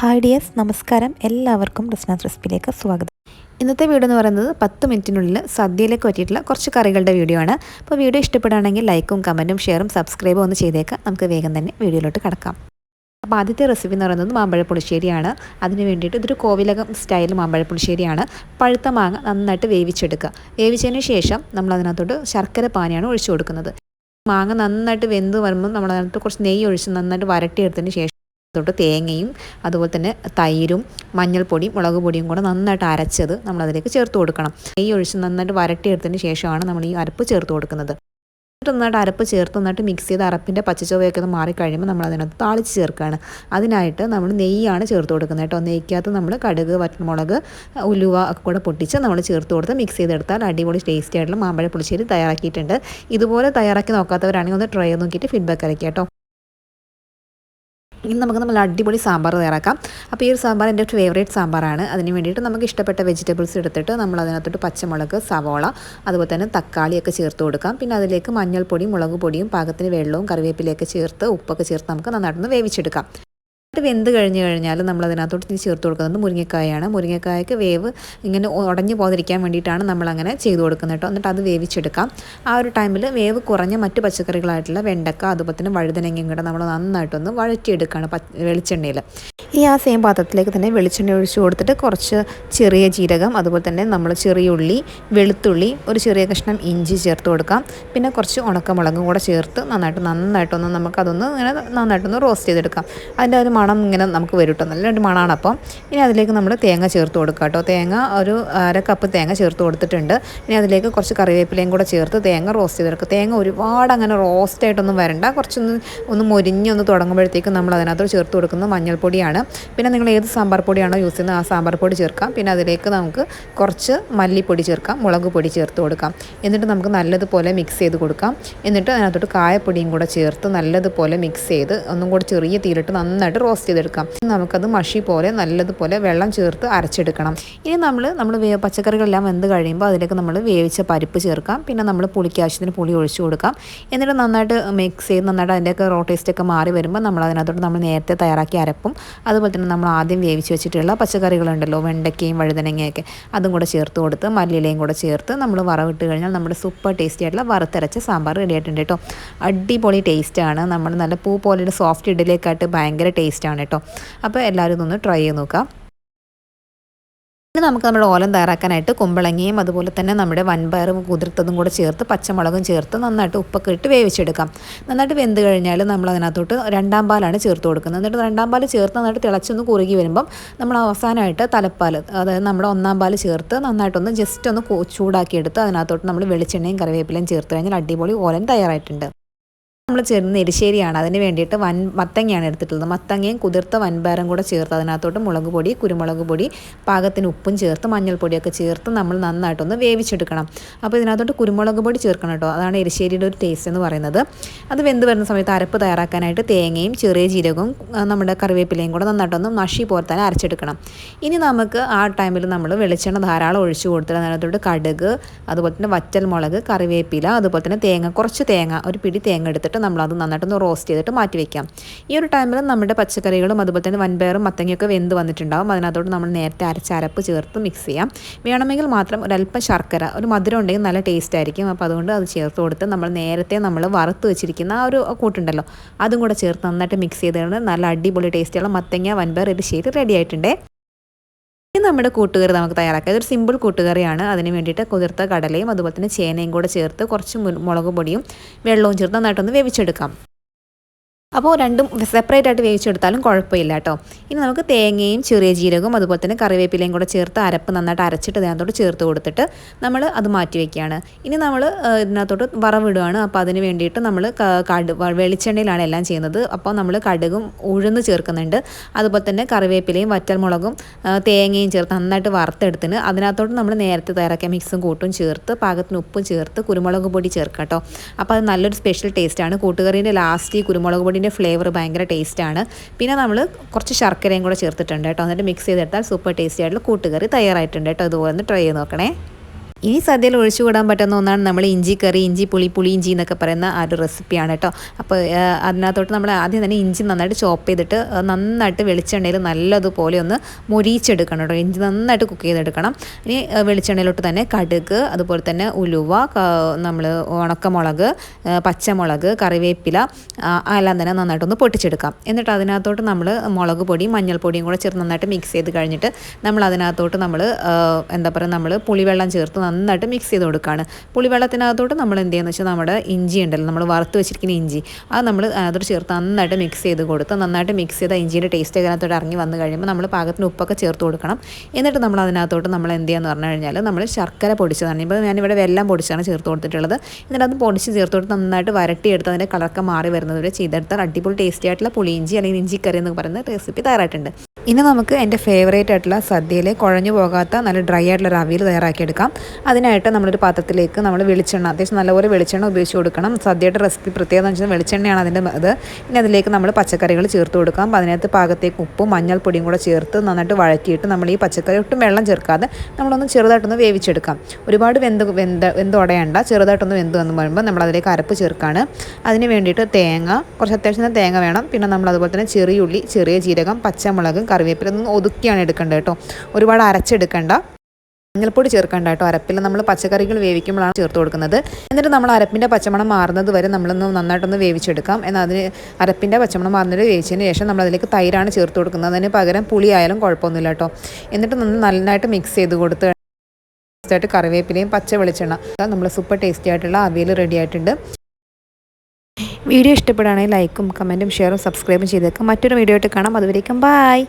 Hi dears നമസ്കാരം. എല്ലാവർക്കും റിസ്നാസ് റെസിപ്പിയിലേക്ക് സ്വാഗതം. ഇന്നത്തെ വീഡിയോ എന്ന് പറയുന്നത് പത്ത് മിനിറ്റിനുള്ളിൽ സദ്യയിലേക്ക് പറ്റിയിട്ടുള്ള കുറച്ച് കറികളുടെ വീഡിയോ ആണ്. അപ്പോൾ വീഡിയോ ഇഷ്ടപ്പെടുകയാണെങ്കിൽ ലൈക്കും കമന്റും ഷെയറും സബ്സ്ക്രൈബും ഒന്ന് ചെയ്തേക്കാം. നമുക്ക് വേഗം തന്നെ വീഡിയോയിലോട്ട് കടക്കാം. അപ്പോൾ ആദ്യത്തെ റെസിപ്പി എന്ന് പറയുന്നത് മാമ്പഴ പുളിശ്ശേരിയാണ്. അതിന് വേണ്ടിയിട്ട് ഇതൊരു കോവിലകം സ്റ്റൈൽ മാമ്പഴ പുളിശ്ശേരിയാണ്. പഴുത്ത മാങ്ങ നന്നായിട്ട് വേവിച്ചെടുക്കുക. വേവിച്ചതിന് ശേഷം നമ്മൾ അതിനകത്തോട്ട് ശർക്കര പാനിയാണ് ഒഴിച്ചു കൊടുക്കുന്നത്. മാങ്ങ നന്നായിട്ട് വെന്ത് വരുമ്പോൾ നമ്മൾ അതിനകത്ത് കുറച്ച് നെയ്യ് ഒഴിച്ച് നന്നായിട്ട് വരട്ടിയെടുത്തതിന് ശേഷം തൊട്ട് തേങ്ങയും അതുപോലെ തന്നെ തൈരും മഞ്ഞൾപ്പൊടിയും മുളക് പൊടിയും കൂടെ നന്നായിട്ട് അരച്ചത് നമ്മളതിലേക്ക് ചേർത്ത് കൊടുക്കണം. നെയ്യ് ഒഴിച്ച് നന്നായിട്ട് വരട്ടിയെടുത്തതിന് ശേഷമാണ് നമ്മൾ ഈ അരപ്പ് ചേർത്ത് കൊടുക്കുന്നത്. എന്നിട്ട് നന്നായിട്ട് അരപ്പ് ചേർത്ത് നന്നായിട്ട് മിക്സ് ചെയ്ത് അരപ്പിന്റെ പച്ചച്ചുവയൊക്കെ ഒന്ന് മാറിക്കഴിയുമ്പോൾ നമ്മൾ അതിനകത്ത് താളിച്ച് ചേർക്കുകയാണ്. അതിനായിട്ട് നമ്മൾ നെയ്യാണ് ചേർത്ത് കൊടുക്കുന്നത് കേട്ടോ. നെയ്ക്കകത്ത് നമ്മൾ കടുക് വറ്റമുളക് ഉലുവ ഒക്കെ കൂടെ പൊട്ടിച്ച് നമ്മൾ ചേർത്ത് കൊടുത്ത് മിക്സ് ചെയ്തെടുത്താൽ അടിപൊളി ടേസ്റ്റി ആയിട്ടുള്ള മാമ്പഴ പുളിശ്ശേരി തയ്യാറാക്കിയിട്ടുണ്ട്. ഇതുപോലെ തയ്യാറാക്കി നോക്കാത്തവരാണെങ്കിൽ ഒന്ന് ട്രൈ നോക്കിയിട്ട് ഫീഡ്ബാക്ക് അറിയിക്കാം കേട്ടോ. ഇനി നമുക്ക് നമ്മൾ അടിപൊളി സാമ്പാർ തയ്യാറാക്കാം. അപ്പോൾ ഈ ഒരു സാമ്പാർ എന്റെ ഫേവറേറ്റ് സാമ്പാറാണ്. അതിന് വേണ്ടിയിട്ട് നമുക്ക് ഇഷ്ടപ്പെട്ട വെജിറ്റബിൾസ് എടുത്തിട്ട് നമ്മൾ അതിനകത്തോട്ട് പച്ചമുളക് സവോള അതുപോലെ തന്നെ തക്കാളിയൊക്കെ ചേർത്ത് കൊടുക്കാം. പിന്നെ അതിലേക്ക് മഞ്ഞൾപ്പൊടിയും മുളക് പൊടിയും പാകത്തിന് വെള്ളവും കറിവേപ്പിലയൊക്കെ ചേർത്ത് ഉപ്പൊക്കെ ചേർത്ത് നമുക്ക് നന്നായിട്ടൊന്ന് വേവിച്ചെടുക്കാം. എന്നിട്ട് വെന്ത് കഴിഞ്ഞ് കഴിഞ്ഞാൽ നമ്മൾ അതിനകത്തോട്ട് ചേർത്ത് കൊടുക്കുന്നത് മുരിങ്ങക്കായാണ്. മുരിങ്ങക്കായക്ക് വേവ് ഇങ്ങനെ ഉടഞ്ഞു പോകാതിരിക്കാൻ വേണ്ടിയിട്ടാണ് നമ്മളങ്ങനെ ചെയ്ത് കൊടുക്കുന്നത് കേട്ടോ. എന്നിട്ട് അത് വേവിച്ചെടുക്കാം. ആ ഒരു ടൈമിൽ വേവ് കുറഞ്ഞ മറ്റ് പച്ചക്കറികളായിട്ടുള്ള വെണ്ടക്ക അതുപോലെ തന്നെ വഴുതനങ്ങയും കൂടെ നമ്മൾ നന്നായിട്ടൊന്ന് വഴറ്റിയെടുക്കുകയാണ് വെളിച്ചെണ്ണയിൽ ഈ ആ സെയിം പാത്രത്തിലേക്ക് തന്നെ വെളിച്ചെണ്ണ ഒഴിച്ച് കൊടുത്തിട്ട് കുറച്ച് ചെറിയ ജീരകം അതുപോലെ തന്നെ നമ്മൾ ചെറിയ ഉള്ളി വെളുത്തുള്ളി ഒരു ചെറിയ കഷ്ണം ഇഞ്ചി ചേർത്ത് കൊടുക്കാം. പിന്നെ കുറച്ച് ഉണക്കമുളകും കൂടെ ചേർത്ത് നന്നായിട്ട് നന്നായിട്ടൊന്ന് നമുക്കതൊന്ന് ഇങ്ങനെ നന്നായിട്ടൊന്ന് റോസ്റ്റ് ചെയ്തെടുക്കാം. അതിന്റെ ഒരു മണം ഇങ്ങനെ നമുക്ക് വരും കേട്ടോ നല്ലൊരു മണമാണ് അപ്പം. ഇനി അതിലേക്ക് നമ്മൾ തേങ്ങ ചേർത്ത് കൊടുക്കുക കേട്ടോ തേങ്ങ ഒരു അര കപ്പ് തേങ്ങ ചേർത്ത് കൊടുത്തിട്ടുണ്ട്. ഇനി അതിലേക്ക് കുറച്ച് കറിവേപ്പിലയും കൂടെ ചേർത്ത് തേങ്ങ റോസ്റ്റ് ചെയ്തെടുക്കുക തേങ്ങ ഒരുപാട് അങ്ങനെ റോസ്റ്റ് ആയിട്ടൊന്നും വരണ്ട. കുറച്ചൊന്ന് ഒന്ന് മുരിഞ്ഞൊന്ന് തുടങ്ങുമ്പോഴത്തേക്കും നമ്മൾ അതിനകത്ത് ചേർത്ത് കൊടുക്കുന്ന മഞ്ഞൾപ്പൊടിയാണ്. പിന്നെ നിങ്ങൾ ഏത് സാമ്പാർ പൊടിയാണോ യൂസ് ചെയ്യുന്നത് ആ സാമ്പാർ പൊടി ചേർക്കാം. പിന്നെ അതിലേക്ക് നമുക്ക് കുറച്ച് മല്ലിപ്പൊടി ചേർക്കാം. മുളക് പൊടി ചേർത്ത് കൊടുക്കാം. എന്നിട്ട് നമുക്ക് നല്ലതുപോലെ മിക്സ് ചെയ്ത് കൊടുക്കാം. എന്നിട്ട് അതിനകത്തോട്ട് കായപ്പൊടിയും കൂടെ ചേർത്ത് നല്ലതുപോലെ മിക്സ് ചെയ്ത് ഒന്നും കൂടെ ചെറിയ തീരിട്ട് നന്നായിട്ട് റോസ്റ്റ് ചെയ്തെടുക്കാം. നമുക്കത് മഷി പോലെ നല്ലതുപോലെ വെള്ളം ചേർത്ത് അരച്ചെടുക്കണം. ഇനി നമ്മൾ നമ്മൾ പച്ചക്കറികളെല്ലാം വെന്ത് കഴിയുമ്പോൾ അതിലേക്ക് നമ്മൾ വേവിച്ച പരിപ്പ് ചേർക്കാം. പിന്നെ നമ്മൾ പുളിക്ക് ആവശ്യത്തിന് പുളി ഒഴിച്ചു കൊടുക്കാം. എന്നിട്ട് നന്നായിട്ട് മിക്സ് ചെയ്ത് നന്നായിട്ട് അതിന്റെയൊക്കെ റോ ടേസ്റ്റൊക്കെ മാറി വരുമ്പോൾ നമ്മൾ അതിനകത്തോട്ട് നമ്മൾ നേരത്തെ തയ്യാറാക്കി അരപ്പും അതുപോലെ തന്നെ നമ്മൾ ആദ്യം വേവിച്ച് വെച്ചിട്ടുള്ള പച്ചക്കറികളുണ്ടല്ലോ വെണ്ടയ്ക്കയും വഴുതനങ്ങയൊക്കെ അതും കൂടെ ചേർത്ത് കൊടുത്ത് മല്ലിയിലയും കൂടെ ചേർത്ത് നമ്മൾ വറവിട്ട് കഴിഞ്ഞാൽ നമ്മുടെ സൂപ്പർ ടേസ്റ്റി ആയിട്ടുള്ള വറുത്തരച്ച സാമ്പാർ റെഡി ആയിട്ടുണ്ട് കേട്ടോ. അടിപൊളി ടേസ്റ്റാണ് നമ്മൾ നല്ല പൂ പോലെ സോഫ്റ്റ് ഇഡലിയൊക്കെ ഭയങ്കര ടേസ്റ്റാണ് കേട്ടോ അപ്പോൾ എല്ലാവരും ഒന്ന് ട്രൈ ചെയ്ത് നോക്കാം. ഇനി നമുക്ക് നമ്മുടെ ഓലം തയ്യാറാക്കാനായിട്ട് കുമ്പളങ്ങയും അതുപോലെ തന്നെ നമ്മുടെ വൻപയറും കുതിർത്തതും കൂടെ ചേർത്ത് പച്ചമുളകും ചേർത്ത് നന്നായിട്ട് ഉപ്പൊക്കെ ഇട്ട് വേവിച്ചെടുക്കാം. നന്നായിട്ട് വെന്ത് കഴിഞ്ഞാൽ നമ്മൾ അതിനകത്തോട്ട് രണ്ടാം പാലാണ് ചേർത്ത് കൊടുക്കുന്നത്. എന്നിട്ട് രണ്ടാം പാൽ ചേർത്ത് നന്നായിട്ട് തിളച്ചൊന്ന് കുറുകി വരുമ്പം നമ്മൾ അവസാനമായിട്ട് തലപ്പാൽ അതായത് നമ്മുടെ ഒന്നാം പാൽ ചേർത്ത് നന്നായിട്ടൊന്ന് ജസ്റ്റ് ഒന്ന് ചൂടാക്കിയെടുത്ത് അതിനകത്തോട്ട് നമ്മൾ വെളിച്ചെണ്ണയും കറിവേപ്പിലയും ചേർത്ത് കഴിഞ്ഞാൽ അടിപൊളി ഓലൻ തയ്യാറായിട്ടുണ്ട്. നമ്മൾ ചേർന്ന് എരിശ്ശേരിയാണ്. അതിന് വേണ്ടിയിട്ട് വൻ മത്തങ്ങയാണ് എടുത്തിട്ടുള്ളത്. മത്തങ്ങയും കുതിർത്ത വൻപയറും കൂടെ ചേർത്ത് അതിനകത്തോട്ട് മുളക് പൊടി കുരുമുളക് പൊടി പാകത്തിന് ഉപ്പും ചേർത്ത് മഞ്ഞൾപ്പൊടിയൊക്കെ ചേർത്ത് നമ്മൾ നന്നായിട്ടൊന്ന് വേവിച്ചെടുക്കണം. അപ്പോൾ ഇതിനകത്തോട്ട് കുരുമുളക് പൊടി ചേർക്കണം കേട്ടോ. അതാണ് എരിശ്ശേരിയുടെ ഒരു ടേസ്റ്റ് എന്ന് പറയുന്നത്. അത് വെന്ത് വരുന്ന സമയത്ത് അരപ്പ് തയ്യാറാക്കാനായിട്ട് തേങ്ങയും ചെറിയ ജീരകവും നമ്മുടെ കറിവേപ്പിലയും കൂടെ നന്നായിട്ടൊന്ന് മഷി പോർത്താൻ അരച്ചെടുക്കണം. ഇനി നമുക്ക് ആ ടൈമിൽ നമ്മൾ വെളിച്ചെണ്ണ ധാരാളം ഒഴിച്ചു കൊടുത്തിട്ട് അതിനകത്തോട്ട് കടുക് അതുപോലെ തന്നെ വറ്റൽ മുളക് കറിവേപ്പില അതുപോലെ തന്നെ തേങ്ങ കുറച്ച് തേങ്ങ ഒരു പിടി തേങ്ങ എടുത്തിട്ട് നമ്മൾ അത് നന്നായിട്ടൊന്ന് റോസ്റ്റ് ചെയ്തിട്ട് മാറ്റി വെക്കാം. ഈ ഒരു ടൈമിൽ നമ്മുടെ പച്ചക്കറികളും അതുപോലെ തന്നെ വൻപയറും മത്തങ്ങയൊക്കെ വെന്ത് വന്നിട്ടുണ്ടാവും. അതിനകത്തോട്ട് നമ്മൾ നേരത്തെ അരച്ച അരപ്പ് ചേർത്ത് മിക്സ് ചെയ്യാം. വേണമെങ്കിൽ മാത്രം ഒരല്പം ശർക്കര ഒരു മധുരം ഉണ്ടെങ്കിൽ നല്ല ടേസ്റ്റ് ആയിരിക്കും. അപ്പോൾ അതുകൊണ്ട് അത് ചേർത്ത് കൊടുത്ത് നമ്മൾ നേരത്തെ നമ്മൾ വറുത്ത് വെച്ചിരിക്കുന്ന ആ ഒരു കൂട്ടുണ്ടല്ലോ അതും കൂടെ ചേർത്ത് നന്നായിട്ട് മിക്സ് ചെയ്ത് നല്ല അടിപൊളി ടേസ്റ്റുള്ള മത്തങ്ങ വൻപയർ ഇത് ശരി റെഡി ആയിട്ടുണ്ട്. ഇനി നമ്മുടെ കൂട്ടുകറി നമുക്ക് തയ്യാറാക്കാം. ഇതൊരു സിമ്പിൾ കൂട്ടുകറിയാണ്. അതിന് വേണ്ടിയിട്ട് കുതിർത്ത കടലയും അതുപോലെ തന്നെ ചേനയും കൂടെ ചേർത്ത് കുറച്ച് മുളക് പൊടിയും വെള്ളവും ചേർത്ത് നന്നായിട്ടൊന്ന് വേവിച്ചെടുക്കാം. അപ്പോൾ രണ്ടും സെപ്പറേറ്റ് ആയിട്ട് വേവിച്ചെടുത്താലും കുഴപ്പമില്ല കേട്ടോ. ഇനി നമുക്ക് തേങ്ങയും ചെറിയ ജീരകവും അതുപോലെ തന്നെ കറിവേപ്പിലയും കൂടെ ചേർത്ത് അരപ്പ് നന്നായിട്ട് അരച്ചിട്ട് ഇതിനകത്തോട്ട് ചേർത്ത് കൊടുത്തിട്ട് നമ്മൾ അത് മാറ്റി വയ്ക്കുകയാണ് ഇനി നമ്മൾ ഇതിനകത്തോട്ട് വറവിടുകയാണ്. അപ്പോൾ അതിന് വേണ്ടിയിട്ട് നമ്മൾ കടു വെളിച്ചെണ്ണയിലാണ് എല്ലാം ചെയ്യുന്നത്. അപ്പോൾ നമ്മൾ കടുകും ഉഴുന്ന് ചേർക്കുന്നുണ്ട്. അതുപോലെ തന്നെ കറിവേപ്പിലയും വറ്റൽമുളകും തേങ്ങയും ചേർത്ത് നന്നായിട്ട് വറുത്തെടുത്തിന് അതിനകത്തോട്ട് നമ്മൾ നേരത്തെ തയ്യാറാക്കിയ മിക്സും കൂട്ടും ചേർത്ത് പാകത്തിന് ഉപ്പും ചേർത്ത് കുരുമുളക് പൊടി ചേർക്കാം കേട്ടോ. അപ്പോൾ അത് നല്ലൊരു സ്പെഷ്യൽ ടേസ്റ്റാണ് കൂട്ടുകറീന്റെ ലാസ്റ്റ് ഈ കുരുമുളക് പൊടി അതിന്റെ ഫ്ലേവർ ഭയങ്കര ടേസ്റ്റാണ്. പിന്നെ നമ്മൾ കുറച്ച് ശർക്കരയും കൂടെ ചേർത്തിട്ടുണ്ട് കേട്ടോ. എന്നിട്ട് മിക്സ് ചെയ്തെടുത്താൽ സൂപ്പർ ടേസ്റ്റി ആയിട്ടുള്ള കൂട്ടുകറി തയ്യാറായിട്ടുണ്ട് കേട്ടോ. ഇതുപോലെ ഒന്ന് ട്രൈ ചെയ്ത് നോക്കണേ. ഇനി സദ്യയിൽ ഒഴിച്ചു കൂടാൻ പറ്റുന്ന ഒന്നാണ് നമ്മൾ ഇഞ്ചി കറി ഇഞ്ചി പുളി പുളി ഇഞ്ചി എന്നൊക്കെ പറയുന്ന ആ ഒരു റെസിപ്പിയാണ് കേട്ടോ. അപ്പോൾ അതിനകത്തോട്ട് നമ്മൾ ആദ്യം തന്നെ ഇഞ്ചി നന്നായിട്ട് ചോപ്പ് ചെയ്തിട്ട് നന്നായിട്ട് വെളിച്ചെണ്ണയിൽ നല്ലതുപോലെ ഒന്ന് മൊരിച്ചെടുക്കണം കേട്ടോ. ഇഞ്ചി നന്നായിട്ട് കുക്ക് ചെയ്തെടുക്കണം. ഇനി വെളിച്ചെണ്ണയിലോട്ട് തന്നെ കടുക് അതുപോലെ തന്നെ ഉലുവ നമ്മൾ ഉണക്കമുളക് പച്ചമുളക് കറിവേപ്പില എല്ലാം തന്നെ നന്നായിട്ടൊന്ന് പൊട്ടിച്ചെടുക്കാം. എന്നിട്ട് അതിനകത്തോട്ട് നമ്മൾ മുളക് പൊടിയും മഞ്ഞൾപ്പൊടിയും കൂടെ ചേർത്ത് നന്നായിട്ട് മിക്സ് ചെയ്ത് കഴിഞ്ഞിട്ട് നമ്മൾ അതിനകത്തോട്ട് നമ്മൾ എന്താ പറയുക നമ്മൾ പുളിവെള്ളം ചേർത്ത് നന്നായിട്ട് മിക്സ് ചെയ്ത് കൊടുക്കുകയാണ് പുളിവെള്ളത്തിനകത്തോട്ട് നമ്മൾ എന്ത് ചെയ്യുന്നത് വെച്ചാൽ നമ്മുടെ ഇഞ്ചി ഉണ്ടല്ലോ നമ്മൾ വറുത്ത് വെച്ചിരിക്കുന്ന ഇഞ്ചി അത് നമ്മൾ അതോട് ചേർത്ത് നന്നായിട്ട് മിക്സ് ചെയ്ത് കൊടുത്ത് നന്നായിട്ട് മിക്സ് ചെയ്ത ഇഞ്ചിയുടെ ടേസ്റ്റ് അതിനകത്തോട്ട് ഇറങ്ങി വന്നു കഴിയുമ്പോൾ നമ്മൾ പാകത്തിന് ഉപ്പൊക്കെ ചേർത്ത് കൊടുക്കണം. എന്നിട്ട് നമ്മൾ അതിനകത്തോട്ട് നമ്മൾ എന്ത് ചെയ്യാന്ന് പറഞ്ഞു കഴിഞ്ഞാൽ നമ്മൾ ശർക്കര പൊടിച്ചതാണ്. ഇപ്പോൾ ഞാനിവിടെ വെല്ലം പൊടിച്ചാണ് ചേർത്ത് കൊടുത്തിട്ടുള്ളത്. എന്നിട്ട് അത് പൊടിച്ച് ചേർത്ത് കൊടുത്ത് നന്നായിട്ട് വരട്ടിയെടുത്ത് അതിന്റെ കളറൊക്കെ മാറി വരുന്നത് വരെ ചെയ്തെടുത്താൽ അടിപൊളി ടേസ്റ്റി ആയിട്ടുള്ള പുളിയിഞ്ചി അല്ലെങ്കിൽ ഇഞ്ചിക്കറി എന്ന് പറയുന്ന റെസിപ്പി തയ്യാറായിട്ടുണ്ട്. ഇനി നമുക്ക് എന്റെ ഫേവറേറ്റ് ആയിട്ടുള്ള സദ്യയിൽ കുഴഞ്ഞു പോകാത്ത നല്ല ഡ്രൈ ആയിട്ടുള്ള അവിയൽ തയ്യാറാക്കിയെടുക്കാം. അതിനായിട്ട് നമ്മളൊരു പാത്രത്തിലേക്ക് നമ്മൾ വെളിച്ചെണ്ണ അത്യാവശ്യം നല്ലപോലെ വെളിച്ചെണ്ണ ഉപയോഗിച്ച് കൊടുക്കണം. സദ്യയുടെ റെസിപ്പി പ്രത്യേകത എന്ന് വെച്ചാൽ വെളിച്ചെണ്ണയാണ് അതിന്റെ അത്. ഇനി അതിലേക്ക് നമ്മൾ പച്ചക്കറികൾ ചേർത്ത് കൊടുക്കാം. അപ്പോൾ അതിനകത്ത് പാകത്തേക്ക് ഉപ്പും മഞ്ഞൾപ്പൊടിയും കൂടെ ചേർത്ത് നന്നായിട്ട് വഴറ്റിയിട്ട് നമ്മൾ ഈ പച്ചക്കറി ഒട്ടും വെള്ളം ചേർക്കാതെ നമ്മളൊന്ന് ചെറുതായിട്ടൊന്ന് വേവിച്ചെടുക്കാം. ഒരുപാട് വെന്ത് വെന്ത വെന്ത് ഉടയണ്ട. ചെറുതായിട്ടൊന്ന് വെന്ത് വന്ന് പറയുമ്പോൾ നമ്മൾ അതിലേക്ക് അരപ്പ് ചേർക്കാണ്. അതിന് വേണ്ടിയിട്ട് തേങ്ങ കുറച്ച് അത്യാവശ്യം തേങ്ങ വേണം. പിന്നെ നമ്മൾ അതുപോലെ തന്നെ ചെറിയ ഉള്ളി ചെറിയ ജീരകം പച്ചമുളകും കറിവേപ്പില ഒന്ന് ഒതുക്കിയാണ് എടുക്കേണ്ടത് കേട്ടോ. ഒരുപാട് അരച്ചെടുക്കേണ്ട. മഞ്ഞൾപ്പൊടി ചേർക്കേണ്ട കേട്ടോ. അരപ്പിൽ നമ്മൾ പച്ചക്കറികൾ വേവിക്കുമ്പോഴാണ് ചേർത്ത് കൊടുക്കുന്നത്. എന്നിട്ട് നമ്മൾ അരപ്പിന്റെ പച്ചമണം മാറുന്നത് വരെ നമ്മളൊന്ന് നന്നായിട്ടൊന്ന് വേവിച്ചെടുക്കാം. എന്നാൽ അതിന് അരപ്പിന്റെ പച്ചമണം മാറുന്നത് വേവിച്ചതിന് ശേഷം നമ്മൾ അതിലേക്ക് തൈരാണ് ചേർത്ത് കൊടുക്കുന്നത്. അതിന് പകരം പുളി ആയാലും കുഴപ്പമൊന്നുമില്ല കേട്ടോ. എന്നിട്ട് നമ്മൾ നന്നായിട്ട് മിക്സ് ചെയ്ത് കൊടുത്ത് ആയിട്ട് കറിവേപ്പിലയും പച്ച വെളിച്ചെണ്ണ നമ്മൾ സൂപ്പർ ടേസ്റ്റി ആയിട്ടുള്ള അവിയൽ റെഡി ആയിട്ടുണ്ട്. വീഡിയോ ഇഷ്ടപ്പെടുകയാണെങ്കിൽ ലൈക്കും കമന്റും ഷെയറും സബ്സ്ക്രൈബും ചെയ്തേക്കാം. മറ്റൊരു വീഡിയോ ആയിട്ട് കാണാം. അതുവരേക്കും ബായ്